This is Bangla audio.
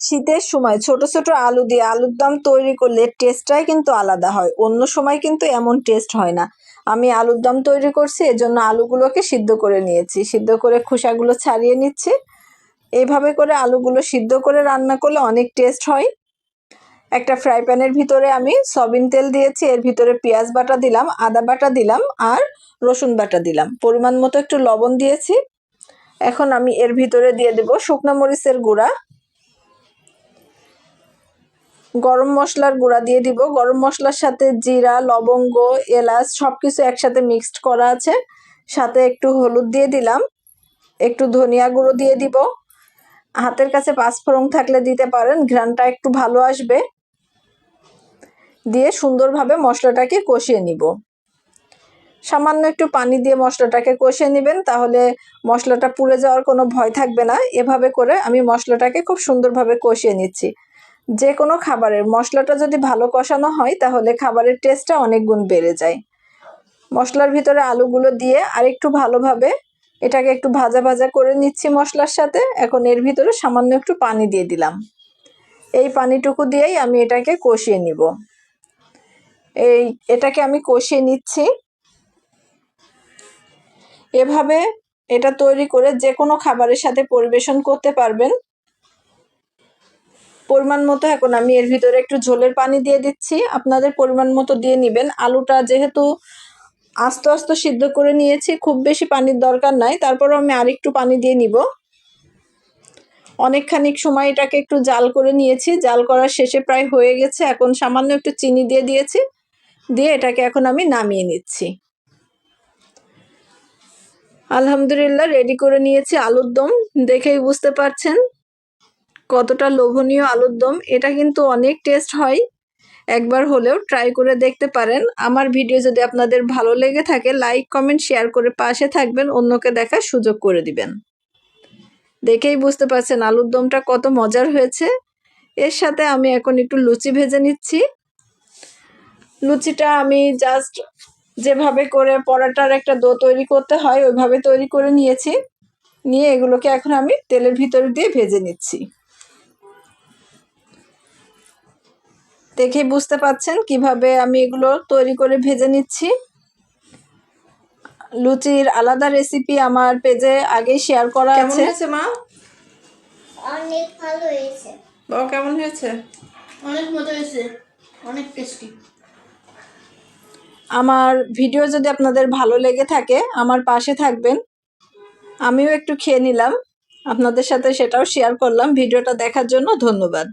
শীতের সময় ছোট ছোট আলু দিয়ে আলুর দম তৈরি করলে টেস্টটাই কিন্তু আলাদা হয়। অন্য সময় কিন্তু এমন টেস্ট হয় না। আমি আলুর দম তৈরি করছি, এজন্য আলুগুলোকে সিদ্ধ করে নিয়েছি। সিদ্ধ করে খোসাগুলো ছাড়িয়ে নিচ্ছি। এইভাবে করে আলুগুলো সিদ্ধ করে রান্না করলে অনেক টেস্ট হয়। একটা ফ্রাই প্যানের ভিতরে আমি সয়াবিন তেল দিয়েছি, এর ভিতরে পেঁয়াজ বাটা দিলাম, আদা বাটা দিলাম আর রসুন বাটা দিলাম। পরিমাণ মতো একটু লবণ দিয়েছি। এখন আমি এর ভিতরে দিয়ে দেব শুকনো মরিচের গুঁড়া। গরম মশলার গুঁড়া দিয়ে দিব। গরম মশলার সাথে জিরা, লবঙ্গ, এলাচ সব কিছু একসাথে মিক্সড করা আছে। সাথে একটু হলুদ দিয়ে দিলাম। একটু ধনিয়া গুঁড়ো দিয়ে দিব। হাতের কাছে পাঁচফোড়ন থাকলে দিতে পারেন ঘ্রানটা একটু ভালো আসবে। দিয়ে সুন্দরভাবে মশলাটাকে কষিয়ে নিব। সামান্য একটু পানি দিয়ে মশলাটাকে কষিয়ে নেবেন, তাহলে মশলাটা পুড়ে যাওয়ার কোনো ভয় থাকবে না। এভাবে করে আমি মশলাটাকে খুব সুন্দরভাবে কষিয়ে নিচ্ছি। যে কোনো খাবারের, মশলাটা যদি ভালো কষানো হয়, তাহলে খাবারের টেস্টটা অনেক গুণ বেড়ে যায়। মশলার ভিতরে আলুগুলো দিয়ে আরেকটু ভালোভাবে এটাকে একটু ভাজা ভাজা করে নিচ্ছি মশলার সাথে। এখন এর ভিতরে সামান্য একটু পানি দিয়ে দিলাম। এই পানিটুকু দিয়েই আমি এটাকে কষিয়ে নিব। এই, এটাকে আমি কষিয়ে নিচ্ছি। এভাবে এটা তৈরি করে যে কোনো খাবারের সাথে পরিবেশন করতে পারবেন। পরিমাণ মতো, এখন আমি এর ভিতরে একটু ঝোলের পানি দিয়ে দিচ্ছি। আপনাদের পরিমাণ মতো দিয়ে নেবেন। আলুটা যেহেতু আস্তে আস্তে সিদ্ধ করে নিয়েছি, খুব বেশি পানির দরকার নাই। তারপরও আমি আরেকটু পানি দিয়ে নিব। অনেকখানিক সময় এটাকে একটু জাল করে নিয়েছি। জাল করার শেষে প্রায় হয়ে গেছে। এখন সামান্য একটু চিনি দিয়ে দিয়েছি। দিয়ে এটাকে এখন আমি নামিয়ে নিচ্ছি। আলহামদুলিল্লাহ রেডি করে নিয়েছি আলুর দম। দেখেই বুঝতে পারছেন। কতটা লোভনীয় আলুর দম, এটা কিন্তু অনেক টেস্ট হয়। একবার হলেও ট্রাই করে দেখতে পারেন। আমার ভিডিও যদি আপনাদের ভালো লেগে থাকে লাইক কমেন্ট শেয়ার করে পাশে থাকবেন, অন্যকে দেখার সুযোগ করে দিবেন। দেখেই বুঝতে পারছেন আলুর দমটা কত মজার হয়েছে। এর সাথে আমি এখন একটু লুচি ভেজে নিচ্ছি। লুচিটা আমি জাস্ট যেভাবে করে পরাটার একটা দো তৈরি করতে হয়, ওইভাবে তৈরি করে নিয়েছি। নিয়ে এগুলোকে এখন আমি তেলের ভিতরে দিয়ে ভেজে নিচ্ছি। দেখেই বুঝতে পাচ্ছেন কীভাবে আমি এগুলো তৈরি করে ভেজে নিচ্ছি। লুচির আলাদা রেসিপি আমার পেজে আগেই শেয়ার করা কেমন আছে। হয়েছে মা? অনেক ভালো হয়েছে। বাবা কেমন হয়েছে? অনেক মজা হয়েছে। অনেক টেস্টি আমার ভিডিও যদি আপনাদের ভালো লেগে থাকে আমার পাশে থাকবেন। আমিও একটু খেয়ে নিলাম। আপনাদের সাথে সেটাও শেয়ার করলাম। ভিডিওটা দেখার জন্য ধন্যবাদ।